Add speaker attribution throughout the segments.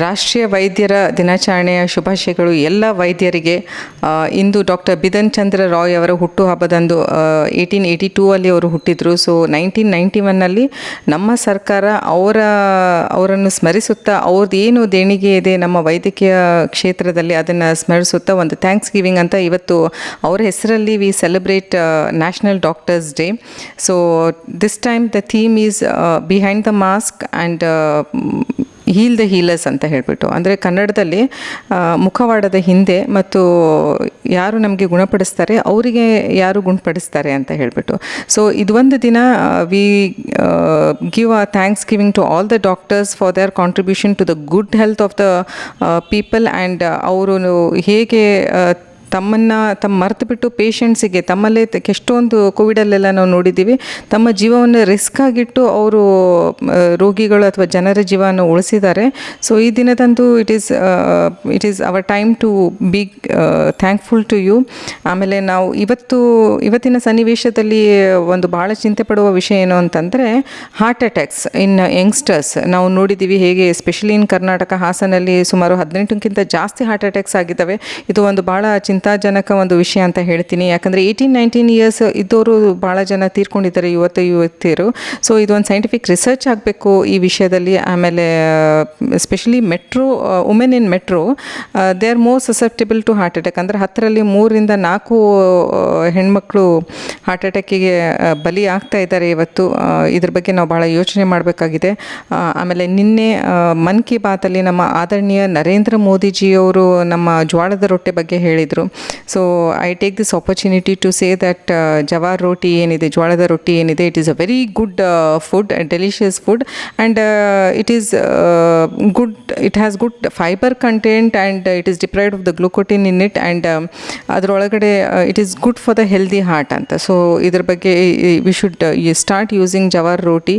Speaker 1: ರಾಷ್ಟ್ರೀಯ ವೈದ್ಯರ ದಿನಾಚರಣೆಯ ಶುಭಾಶಯಗಳು ಎಲ್ಲ ವೈದ್ಯರಿಗೆ. ಇಂದು ಡಾಕ್ಟರ್ ಬಿದನ್ ಚಂದ್ರ ರಾಯ್ ಅವರ ಹುಟ್ಟುಹಬ್ಬದಂದು ಏಯ್ಟೀನ್ ಏಯ್ಟಿ ಟೂ ಅಲ್ಲಿ ಅವರು ಹುಟ್ಟಿದ್ರು. ಸೊ ನೈನ್ಟೀನ್ ನೈಂಟಿ ಒನ್ನಲ್ಲಿ ನಮ್ಮ ಸರ್ಕಾರ ಅವರ, ಅವರನ್ನು ಸ್ಮರಿಸುತ್ತಾ, ಅವ್ರದ್ದು ಏನು ದೇಣಿಗೆ ಇದೆ ನಮ್ಮ ವೈದ್ಯಕೀಯ ಕ್ಷೇತ್ರದಲ್ಲಿ ಅದನ್ನು ಸ್ಮರಿಸುತ್ತಾ ಒಂದು ಥ್ಯಾಂಕ್ಸ್ ಗಿವಿಂಗ್ ಅಂತ ಇವತ್ತು ಅವರ ಹೆಸರಲ್ಲಿ we celebrate national doctors day so this time the theme is behind the mask and heal the healers ಅಂತ ಹೇಳಿಬಿಟ್ಟು. ಅಂದರೆ ಕನ್ನಡದಲ್ಲಿ ಮುಖವಾಡದ ಹಿಂದೆ ಮತ್ತು ಯಾರು ನಮಗೆ ಗುಣಪಡಿಸ್ತಾರೆ, ಅವರಿಗೆ ಯಾರು ಗುಣಪಡಿಸ್ತಾರೆ ಅಂತ ಹೇಳಿಬಿಟ್ಟು. ಸೊ ಇದೊಂದು ದಿನ we give a thanksgiving to all the doctors for their contribution to the good health of the people and ಅವರು ಹೇಗೆ ತಮ್ಮನ್ನು ತಮ್ಮ ಮರೆತು ಬಿಟ್ಟು ಪೇಷಂಟ್ಸಿಗೆ ತಮ್ಮಲ್ಲೇ ಎಷ್ಟೊಂದು ಕೋವಿಡಲ್ಲೆಲ್ಲ ನಾವು ನೋಡಿದ್ದೀವಿ. ತಮ್ಮ ಜೀವವನ್ನು ರಿಸ್ಕ್ ಆಗಿಟ್ಟು ಅವರು ರೋಗಿಗಳು ಅಥವಾ ಜನರ ಜೀವನ ಉಳಿಸಿದ್ದಾರೆ. ಸೊ ಈ ದಿನದಂದು it is it is our time to be thankful to you ಆಮೇಲೆ ನಾವು ಇವತ್ತು, ಇವತ್ತಿನ ಸನ್ನಿವೇಶದಲ್ಲಿ ಒಂದು ಭಾಳ ಚಿಂತೆ ಪಡುವ ವಿಷಯ ಏನು ಅಂತಂದರೆ ಹಾರ್ಟ್ ಅಟ್ಯಾಕ್ಸ್ ಇನ್ ಯಂಗ್ಸ್ಟರ್ಸ್ ನಾವು ನೋಡಿದ್ದೀವಿ ಹೇಗೆ ಎಸ್ಪೆಷಲಿ ಇನ್ ಕರ್ನಾಟಕ ಹಾಸನಲ್ಲಿ ಸುಮಾರು ಹದಿನೆಂಟಕ್ಕಿಂತ ಜಾಸ್ತಿ ಹಾರ್ಟ್ ಅಟ್ಯಾಕ್ಸ್ ಆಗಿದ್ದಾವೆ. ಇದು ಒಂದು ಭಾಳ ಚಿಂತಾಜನಕ ಒಂದು ವಿಷಯ ಅಂತ ಹೇಳ್ತೀನಿ. ಯಾಕಂದರೆ ಏಯ್ಟೀನ್ ನೈನ್ಟೀನ್ ಇಯರ್ಸ್ ಇದ್ದವರು ಭಾಳ ಜನ ತೀರ್ಕೊಂಡಿದ್ದಾರೆ ಯುವತ, ಯುವತಿಯರು. ಸೊ ಇದೊಂದು ಸೈಂಟಿಫಿಕ್ ರಿಸರ್ಚ್ ಆಗಬೇಕು ಈ ವಿಷಯದಲ್ಲಿ. ಆಮೇಲೆ especially metro women in metro they are more susceptible to heart attack ಅಂದರೆ ಹತ್ತರಲ್ಲಿ ಮೂರಿಂದ ನಾಲ್ಕು ಹೆಣ್ಮಕ್ಳು ಹಾರ್ಟ್ ಅಟ್ಯಾಕಿಗೆ ಬಲಿ ಆಗ್ತಾ ಇದ್ದಾರೆ ಇವತ್ತು. ಇದ್ರ ಬಗ್ಗೆ ನಾವು ಭಾಳ ಯೋಚನೆ ಮಾಡಬೇಕಾಗಿದೆ. ಆಮೇಲೆ ನಿನ್ನೆ ಮನ್ ಕಿ ಬಾತಲ್ಲಿ ನಮ್ಮ ಆದರಣೀಯ ನರೇಂದ್ರ ಮೋದಿಜಿಯವರು ನಮ್ಮ ಜ್ವಾಳದ ರೊಟ್ಟೆ ಬಗ್ಗೆ ಹೇಳಿದರು. So I take this opportunity to say that jowar roti ಏನಿದೆ, ಜ್ವಾಳದ ರೊಟ್ಟಿ ಏನಿದೆ it is a very good food delicious food and it is good it has good fiber content and it is deprived of the gluten in it and ಅದರೊಳಗಡೆ it is good for the healthy heart ಅಂತ. So ಇದ್ರ ಬಗ್ಗೆ we should start using jowar roti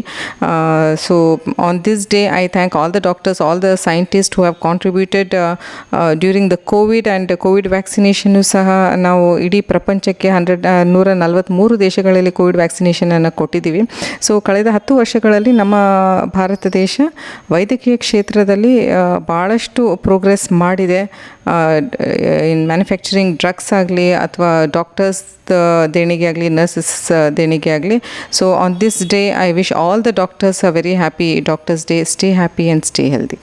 Speaker 1: so on this day I thank all the doctors all the scientist who have contributed during the covid and covid vaccination ಸಹ ನಾವು ಇಡೀ ಪ್ರಪಂಚಕ್ಕೆ hundred ನೂರ ನಲವತ್ತ್ಮೂರು ದೇಶಗಳಲ್ಲಿ ಕೋವಿಡ್ ವ್ಯಾಕ್ಸಿನೇಷನನ್ನು ಕೊಟ್ಟಿದ್ದೀವಿ. ಸೊ ಕಳೆದ ಹತ್ತು ವರ್ಷಗಳಲ್ಲಿ ನಮ್ಮ ಭಾರತ ದೇಶ ವೈದ್ಯಕೀಯ ಕ್ಷೇತ್ರದಲ್ಲಿ ಭಾಳಷ್ಟು ಪ್ರೋಗ್ರೆಸ್ ಮಾಡಿದೆ. ಇನ್ ಮ್ಯಾನುಫ್ಯಾಕ್ಚರಿಂಗ್ ಡ್ರಗ್ಸ್ ಆಗಲಿ, ಅಥವಾ ಡಾಕ್ಟರ್ಸ್ ದೇಣಿಗೆ ಆಗಲಿ ನರ್ಸಸ್ ದೇಣಿಗೆ ಆಗಲಿ. So on this day I wish all the doctors a very happy doctors day stay happy and stay healthy